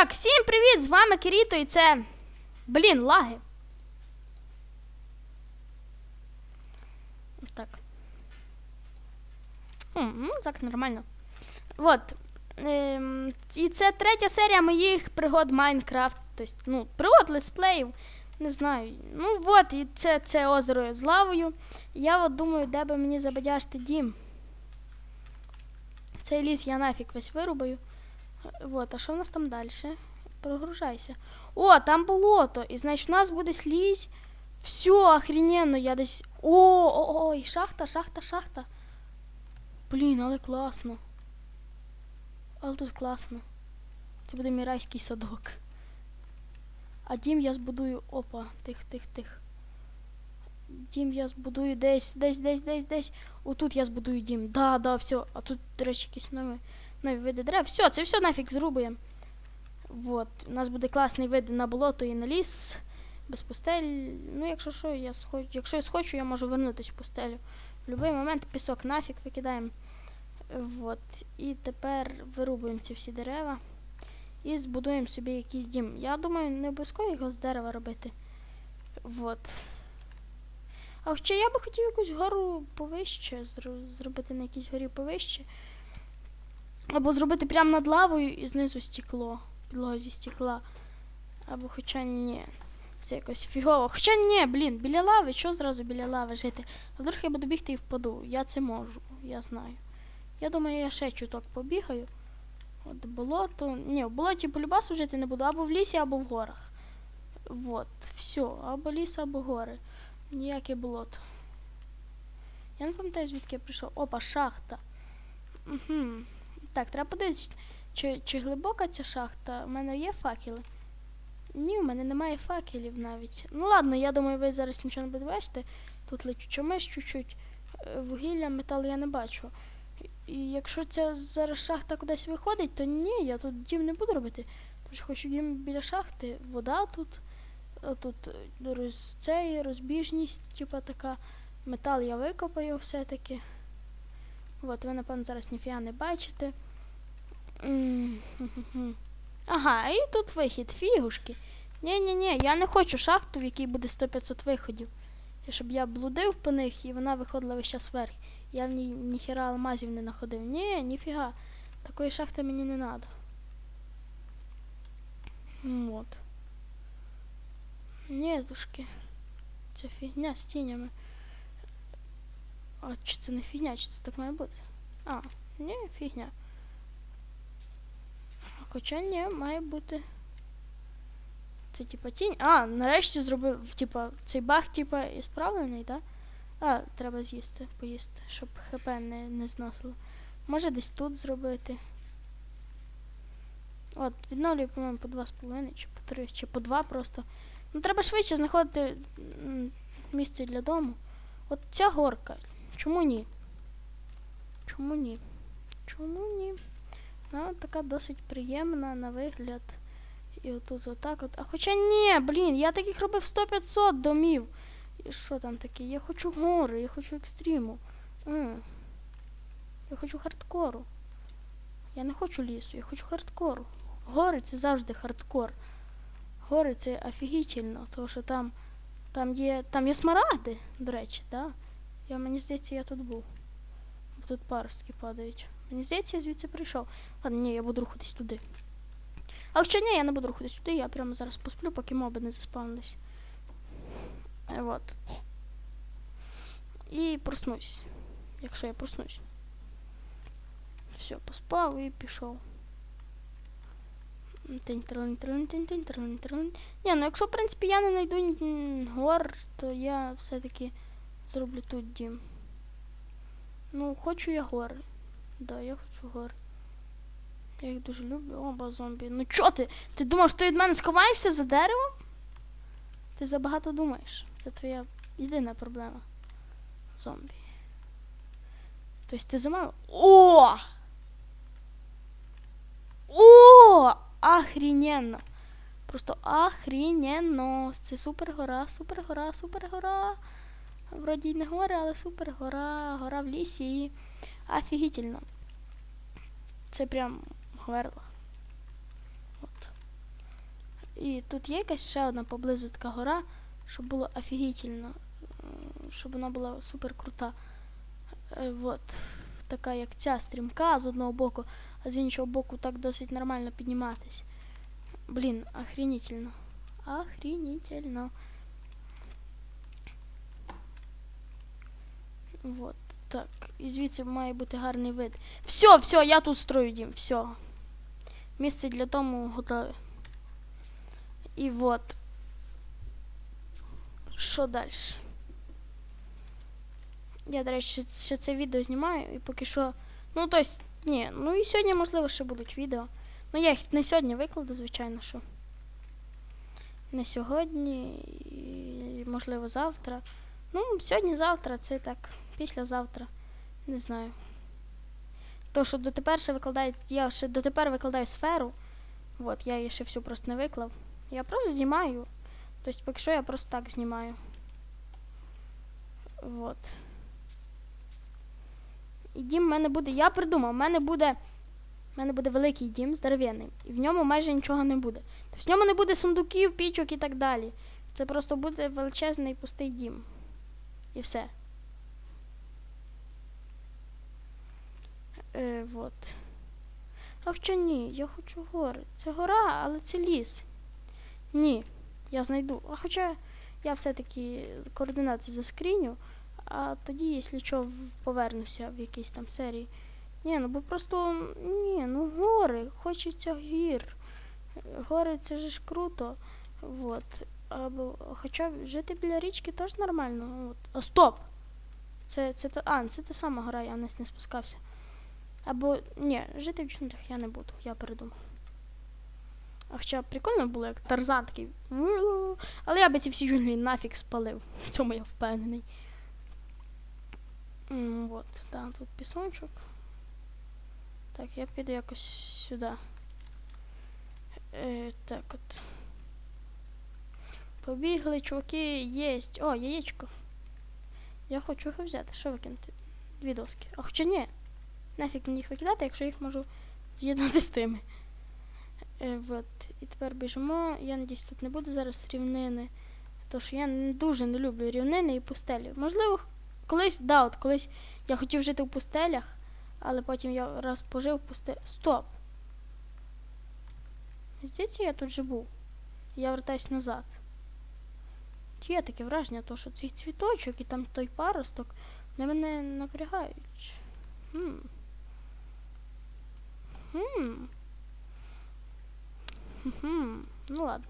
Так, всім привіт! З вами Кіріто і це. Блін, лаги. Так. Ну, так, нормально. Вот. Ем, і це третя серія моїх пригод Майнкрафт. Тобто, ну, пригод летсплеїв. Не знаю. Ну от, і це, це озеро з лавою. Я от думаю, де би мені забадяжити дім. Цей ліс я нафіг весь вирубаю. Вот, а що в нас там далі? Прогружайся. О, там болото. І значить в нас буде слізь. Все, охрененно, я десь. О, ой, шахта, шахта, шахта. Блін, але класно. Але тут класно. Це буде мій райський садок. А дім я збудую. Опа, тих, тих, тих. Дім я збудую десь, десь, десь, десь, десь. Отут я збудую дім. Да, да, все. А тут, до речі, якісь нові, нові види дерев. Все, це все нафіг зрубуємо. Вот. У нас буде класний вид на болото і на ліс. Без пустель. Ну, якщо що, я схочу. Якщо я схочу, я можу вернутися в пустелю. В будь-який момент пісок нафіг викидаємо. Вот. І тепер вирубуємо ці всі дерева і збудуємо собі якийсь дім. Я думаю, не обов'язково його з дерева робити. Вот. А ще я би хотів якусь гору повище зробити на якійсь горі повище. Або зробити прямо над лавою і знизу стекло. Підлога зі стекла. Або хоча ні. Це якось фігово. Хоча ні, блін, біля лави, що зразу біля лави жити? А вдруг я буду бігти і впаду. Я це можу, я знаю. Я думаю, я ще чуток побігаю. От болото. Ні, в болоті полюбасу жити не буду, або в лісі, або в горах. Вот, все, або ліс, або гори. Ніяке болото. Я не пам'ятаю, звідки я прийшов. Опа, шахта. Угу. Так, треба подивитися, чи, чи глибока ця шахта. У мене є факели. Ні, у мене немає факелів навіть. Ну ладно, я думаю, ви зараз нічого не будете бачити. Тут лечу чомусь чуть-чуть. Е, Вугілля, метал я не бачу. І якщо ця зараз шахта кудись виходить, то ні, я тут дім не буду робити. Тому що хочу дім біля шахти, вода тут, тут е, роз, цей, розбіжність, типа така. Метал я викопаю все-таки. От, ви, напевно, зараз ніфіга не бачите. Ага, і тут вихід, фігушки. Ні-ні-ні, я не хочу шахту, в якій буде 100-500 виходів. Щоб я блудив по них і вона виходила весь час вверх. Я в ній ніхіра алмазів не знаходив. Ні, ніфіга. Такої шахти мені не треба. От. Ні, душки. Це фігня з тінями. А чи це не фігня, чи це так має бути? А, ні, фігня. Хоча ні, має бути. Це типа тінь. А, нарешті зробив, типа, цей баг, типа, ісправлений, так? Да? А, треба з'їсти, поїсти, щоб ХП не, не зносило. Може десь тут зробити. От, відновлюю, по-моєму, по 2,5 чи по 3, чи по 2 просто. Ну треба швидше знаходити місце для дому. От ця горка. Чому ні? Чому ні? Чому ні? Вона така досить приємна на вигляд. І отут отак от. А хоча ні, блін, я таких робив 100-500 домів. І що там таке? Я хочу гори, я хочу екстриму. М. Я хочу хардкору. Я не хочу лісу, я хочу хардкору. Гори це завжди хардкор. Гори це офігітельно, тому що там, там є. Там є смарагди, до речі, да? Я, мені здається, я тут був. Тут паростки падають. Мені здається, я звідси прийшов. Ладно, ні, я буду рухатись туди. А якщо ні, я не буду рухатись туди, я прямо зараз посплю, поки моби не заспавнились. Вот. І проснусь. Якщо я проснусь. Все, поспав і пішов. Тинь. Ні, ну якщо, в принципі, я не знайду гор, то я все-таки зроблю тут дім. Ну, хочу я гори. Да, я хочу гори. Я їх дуже люблю. Оба зомбі. Ну чо ти? Ти думав, що ти від мене сховаєшся за деревом? Ти забагато думаєш. Це твоя єдина проблема. Зомбі. Тобто ти замало. О! О! Охрененно! Просто охрененно! Це супер гора, супер гора, супер гора. Вроді не гора, але супер гора, гора в лісі. і Офігітельно. Це прям гверла. От. І тут є якась ще одна поблизу така гора, щоб було офігітельно, щоб вона була супер крута. Е, вот. Така як ця стрімка з одного боку, а з іншого боку так досить нормально підніматись. Блін, охренительно. Охренительно. Вот, так. І звідси має бути гарний вид. Все, все, я тут строю дім, все. Місце для тому готове. І вот. Що далі? Я, до речі, ще це відео знімаю і поки що. Ну, тобто, ні, ну і сьогодні, можливо, ще будуть відео. Ну, я їх не сьогодні викладу, звичайно, що. Не сьогодні, і, можливо, завтра. Ну, сьогодні-завтра, це так, післязавтра. Не знаю. То, що дотепер ще викладаю, я ще дотепер викладаю сферу. От, я її ще всю просто не виклав. Я просто знімаю. Тобто, поки що я просто так знімаю. Вот. І дім в мене буде. Я придумав, в мене буде. В мене буде великий дім здоровенний. І в ньому майже нічого не буде. Тобто в ньому не буде сундуків, пічок і так далі. Це просто буде величезний пустий дім. І все. Е, вот. А хоча ні, я хочу гори. Це гора, але це ліс. Ні, я знайду. А хоча я все-таки координати заскріню, а тоді, якщо що, повернуся в якійсь там серії. Ні, ну бо просто ні, ну гори, хочеться гір. Гори це ж круто. Вот. Або, хоча жити біля річки теж нормально. От. А стоп! Це, це. А, це та сама гора, я вниз не спускався. Або ні, жити в джунглях я не буду, я передумав. А хоча прикольно було, як Тарзан такий. Але я би ці всі джунглі нафіг спалив. В цьому я впевнений. Вот, да, тут пісочок. Так, я піду якось сюди. Е, так от. Побігли, чуваки, єсть. О, яєчко. Я хочу його взяти. Що викинути? Дві доски. А хоча ні. Нафіг мені їх викидати, якщо їх можу з'єднати з тими. Е, от. І тепер біжимо. Я надіюсь, тут не буде зараз рівнини. Тому що я дуже не люблю рівнини і пустелі. Можливо, колись, да, от колись я хотів жити в пустелях, але потім я раз пожив в пустелі. Стоп! Здається, я тут же був. Я вертаюсь назад. Є таке враження, то, що цей цвіточок і там той паросток, вони мене напрягають. Хм. Хм. Хм. Ну ладно.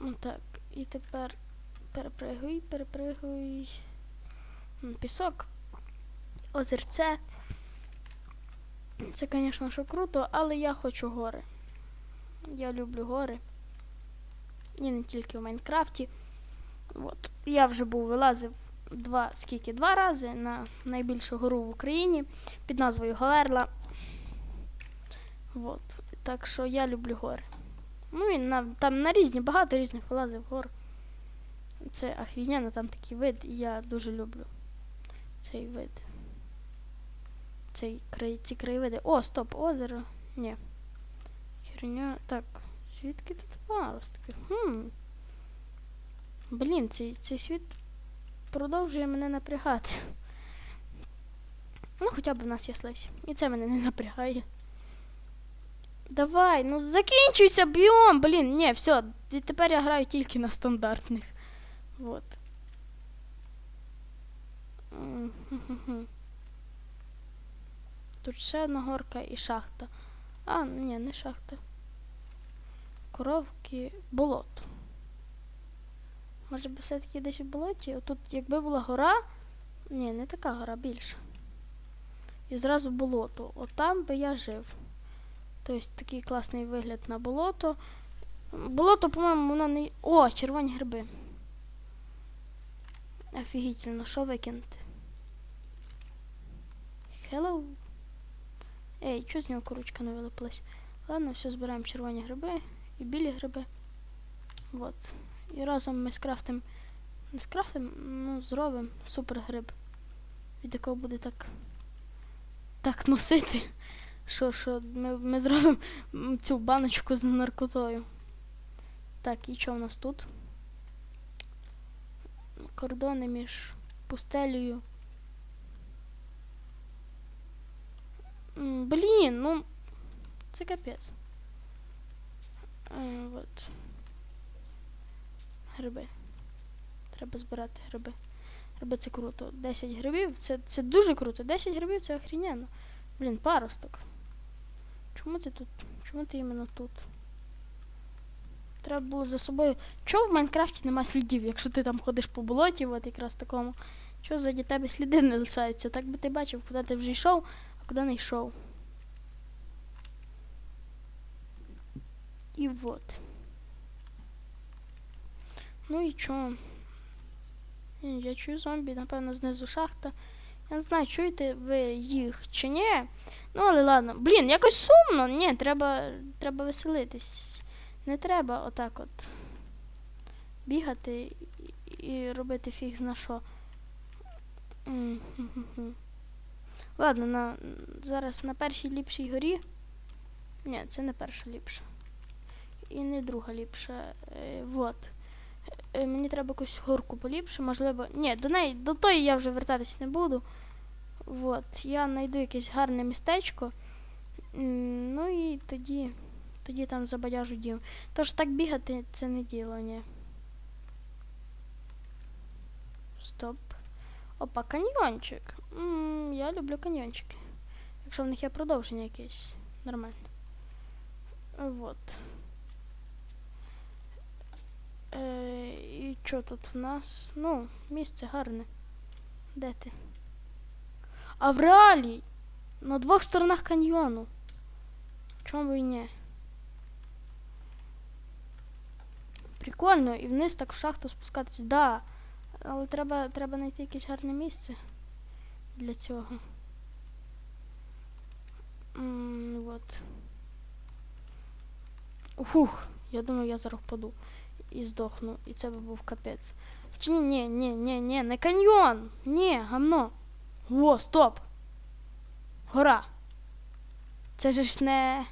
Ну Так, і тепер перепригуй, перепригуй. Пісок. Озерце. Це, звісно, що круто, але я хочу гори. Я люблю гори. І не тільки в Майнкрафті. От. Я вже був вилазив два, скільки? Два рази на найбільшу гору в Україні під назвою Говерла. От. Так що я люблю гори. Ну і на, там на різні, багато різних вилазив гор. Це охрененно, там такий вид, і я дуже люблю цей вид. Цей край, ці краєвиди. О, стоп, озеро. Ні. Херня. Так, звідки тут паростки? Хм. Блін, цей, цей світ продовжує мене напрягати. Ну, хоча б в нас є слизь. І це мене не напрягає. Давай, ну закінчуйся, біом, блін, ні, все, тепер я граю тільки на стандартних. Вот. Тут ще одна горка і шахта. А, ні, не шахта. Коровки, болото. Може би все-таки десь у болоті? Отут, якби була гора. Ні, не така гора, більша. І зразу болото. От там би я жив. Тобто такий класний вигляд на болото. Болото, по-моєму, воно не. О, червоні гриби. Офігітельно, що викинути? Hello. Ей, чого з нього коручка не вилипилась? Ладно, все, збираємо червоні гриби і білі гриби. Вот. І разом ми скрафтимо. Не скрафтимо, ну, зробимо супер гриб. Від якого буде так. Так носити. Що, що ми, ми зробимо цю баночку з наркотою. Так, і що в нас тут? Кордони між пустелею. Блін, ну. Це капець. Е, от. Гриби. Треба збирати гриби. Гриби це круто. 10 грибів це, це дуже круто. 10 грибів це охрененно. Блін, паросток. Чому ти тут? Чому ти іменно тут? Треба було за собою. Чого в Майнкрафті нема слідів, якщо ти там ходиш по болоті, от якраз такому. Чого ззаді тебе сліди не лишаються? Так би ти бачив, куди ти вже йшов, а куди не йшов. І от. Ну і чо? Я чую зомбі, напевно, знизу шахта. Я не знаю, чуєте ви їх чи ні. Ну, але ладно. Блін, якось сумно. Ні, треба, треба веселитись. Не треба отак от бігати і, робити фіг зна що. Ладно, на, зараз на першій ліпшій горі. Ні, це не перша ліпша. І не друга ліпша. Е, вот. Е, мені треба якусь горку поліпше, можливо. Ні, до неї, до тої я вже вертатись не буду. Вот. Я знайду якесь гарне містечко. Ну і тоді, тоді там забадяжу дім. Тож так бігати це не діло, ні. Стоп. Опа, каньйончик. Я люблю каньйончики. Якщо в них є продовження якесь. Нормально. Вот. Е, і що тут в нас? Ну, місце гарне. Де ти? А в реалі на двох сторонах каньйону. Чому і ні? Прикольно, і вниз так в шахту спускатися. Да. Але треба, треба знайти якесь гарне місце для цього. М, вот. Ух, я думаю, я зараз впаду і здохну, і це би був капець. Чи ні, ні, ні, ні, ні, не каньйон! Ні, гамно. Во, стоп! Гора. Це ж не.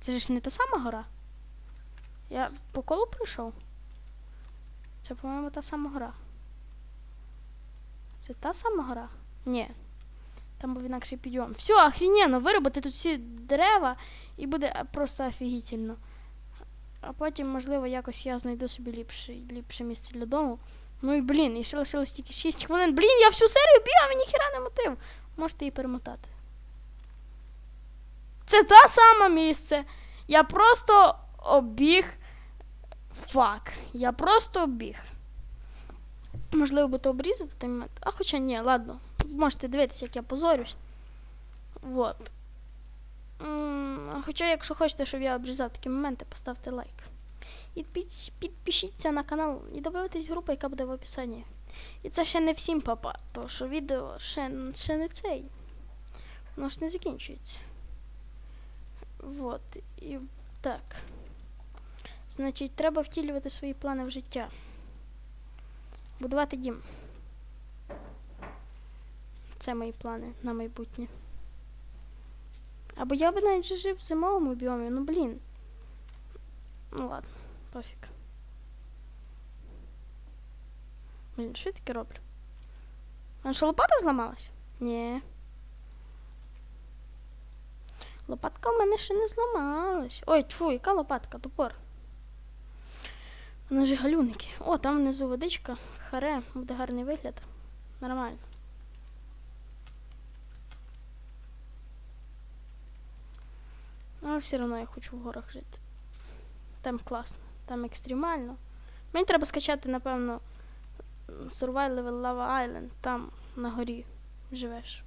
Це ж не та сама гора. Я по колу прийшов. Це, по-моєму, та сама гора. Це та сама гора? Ні. Там був інакший підйом. Все, охрененно, виробити тут всі дерева і буде просто офігітельно. А потім, можливо, якось я знайду собі ліпше, ліпше місце для дому. Ну і блін, і ще лишилось тільки 6 хвилин. Блін, я всю серію бігав і ніхіра не мотив. Можете її перемотати. Це та сама місце. Я просто обіг. Фак. Я просто обіг. Можливо, буде обрізати той момент. А хоча ні, ладно. Можете дивитися, як я позорюсь. Вот. Хоча, якщо хочете, щоб я обрізав такі моменти, поставте лайк. І підпишіться на канал і додавайтесь в групу, яка буде в описанні. І це ще не всім папа, тому що відео ще, ще не цей. Воно ж не закінчується. Вот. І так. Значить, треба втілювати свої плани в життя. Будувати дім. Це мої плани на майбутнє. Або я би навіть жив в зимовому біомі, ну блін. Ну ладно, пофіг. Блін, що я таке роблю? А що лопата зламалась? Ні. Лопатка в мене ще не зламалась. Ой, тьфу, яка лопатка, топор. Вона ж галюники. О, там внизу водичка. Харе, буде гарний вигляд. Нормально. Але все одно я хочу в горах жити. Там класно, там екстремально. Мені треба скачати, напевно, Survival Lava Island, там на горі живеш.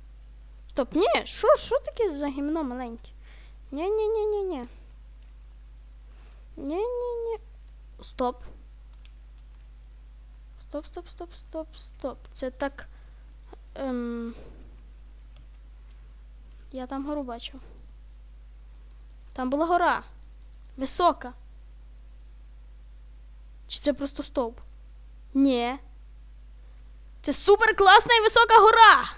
Стоп, ні, що, що таке за гімно маленьке? Ні-ні-ні-ні-ні. Ні-ні-ні. Стоп. Стоп, стоп, стоп, стоп, стоп. Це так. Ем... Я там гору бачу. Там була гора. Висока. Чи це просто стовп? Ні. Це супер класна і висока гора.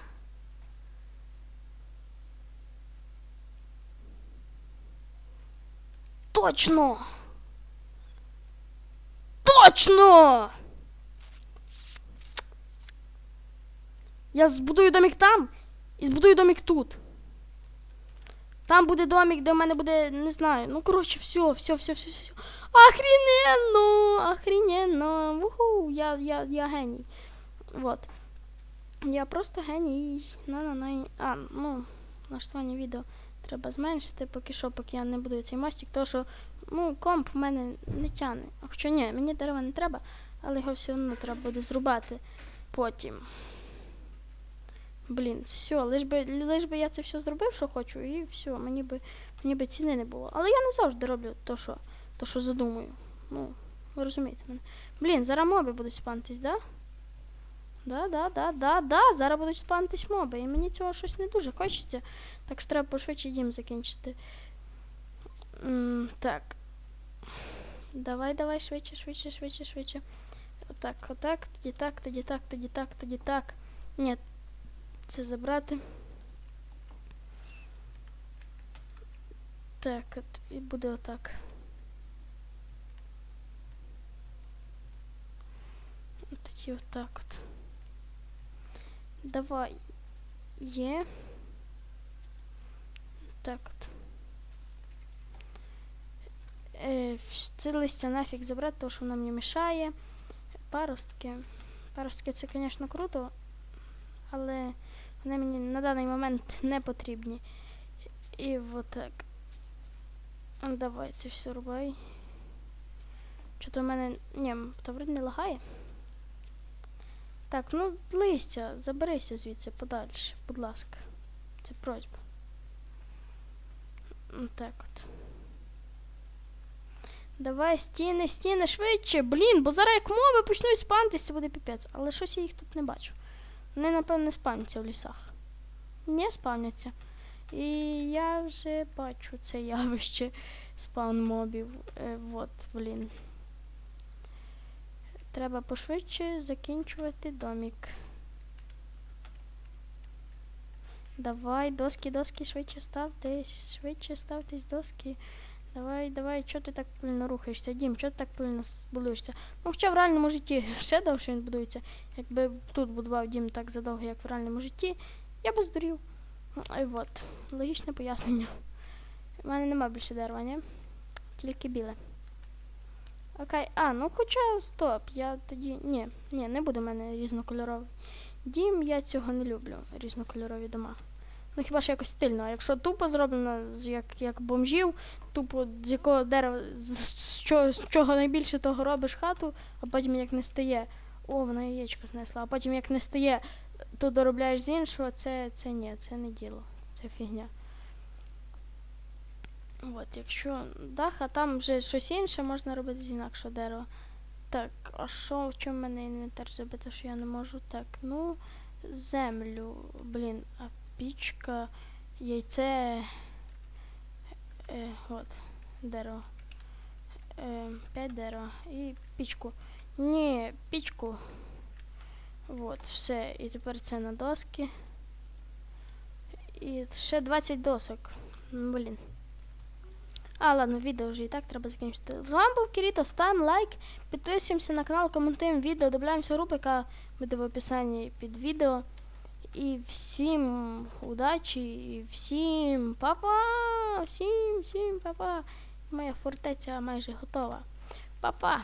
Точно. Точно! Я збудую домик там і збудую домик тут. Там буде домик, де в мене буде, не знаю. Ну, коротше, все, все, все, все, все. Охрененно! Охрененно! Вуху! Я, я, я геній. Вот. Я просто геній. на на на А, ну, налаштування відео треба зменшити, поки що, поки я не буду цей мостик, тому що ну, комп в мене не тягне. Хоча ні, мені дерева не треба, але його все одно треба буде зрубати потім. Блін, все, лиш би, лиш би я це все зробив, що хочу, і все, мені би, мені би ціни не було. Але я не завжди роблю то, що, то, що задумую. Ну, ви розумієте мене. Блін, зараз моби будуть спантись, да? Да, да, да, да, да, зараз будуть спантись моби. І мені цього щось не дуже хочеться. Так що треба пошвидше дім закінчити. М, так. Давай, давай, швидше, швидше, швидше, швидше. Отак, отак, тоді так, тоді так, тоді так, тоді так. Ні, це забрати. Так, от, і буде отак. Тоді отак от. Давай. Є. Так от. Е, це листя нафіг забрати, тому що воно мені мішає. Паростки. Паростки це, звісно, круто, але вони мені на даний момент не потрібні. І отак. Ну, Давай це все рубай. Що-то в мене. Ні, то не лагає. Так, ну листя, заберися звідси подальше, будь ласка. Це просьба. Так от. Давай, стіни, стіни, швидше, блін, бо зараз як мови почнуть спамтися, це буде піпець. Але щось я їх тут не бачу. Вони, напевно, спамняться в лісах. Не спавняться. І я вже бачу це явище спаун мобів. Е, вот, блін. Треба пошвидше закінчувати домик. Давай, доски, доски, швидше ставтесь, швидше ставтесь, доски. Давай, давай, чого ти так пильно рухаєшся? Дім, чого ти так пильно будуєшся? Ну, хоча в реальному житті ще довше він будується. Якби тут будував дім так задовго, як в реальному житті, я би здурів. Ну, І от, логічне пояснення. У мене нема більше дерева, ні? Тільки біле. Окей, а, ну хоча стоп, я тоді. Ні, ні, не буде в мене різнокольоровий дім, я цього не люблю, різнокольорові дома. Ну хіба ж якось стильно, а якщо тупо зроблено, як, як бомжів, тупо з якого дерева, з, чого, з чого найбільше того робиш хату, а потім як не стає. О, вона яєчко знесла, а потім як не стає, то доробляєш з іншого, це, це ні, це не діло, це фігня. От, якщо дах, а там вже щось інше можна робити з інакшого дерева. Так, а що в чому в мене інвентар зробити, що я не можу? Так, ну, землю, блін, а пічка, яйце. Е, от, дерево. Е, п'ять дерева. І пічку. Ні, пічку. От, все. І тепер це на доски. І ще 20 досок. Блін. А, ладно, відео вже і так треба закінчити. З вами був Кіріто, ставимо лайк, підписуємося на канал, коментуємо відео, додаємося групу, яка буде в описанні під відео. І всім удачі, і всім па-па! Всім, всім па-па! Моя фортеця майже готова. Па-па!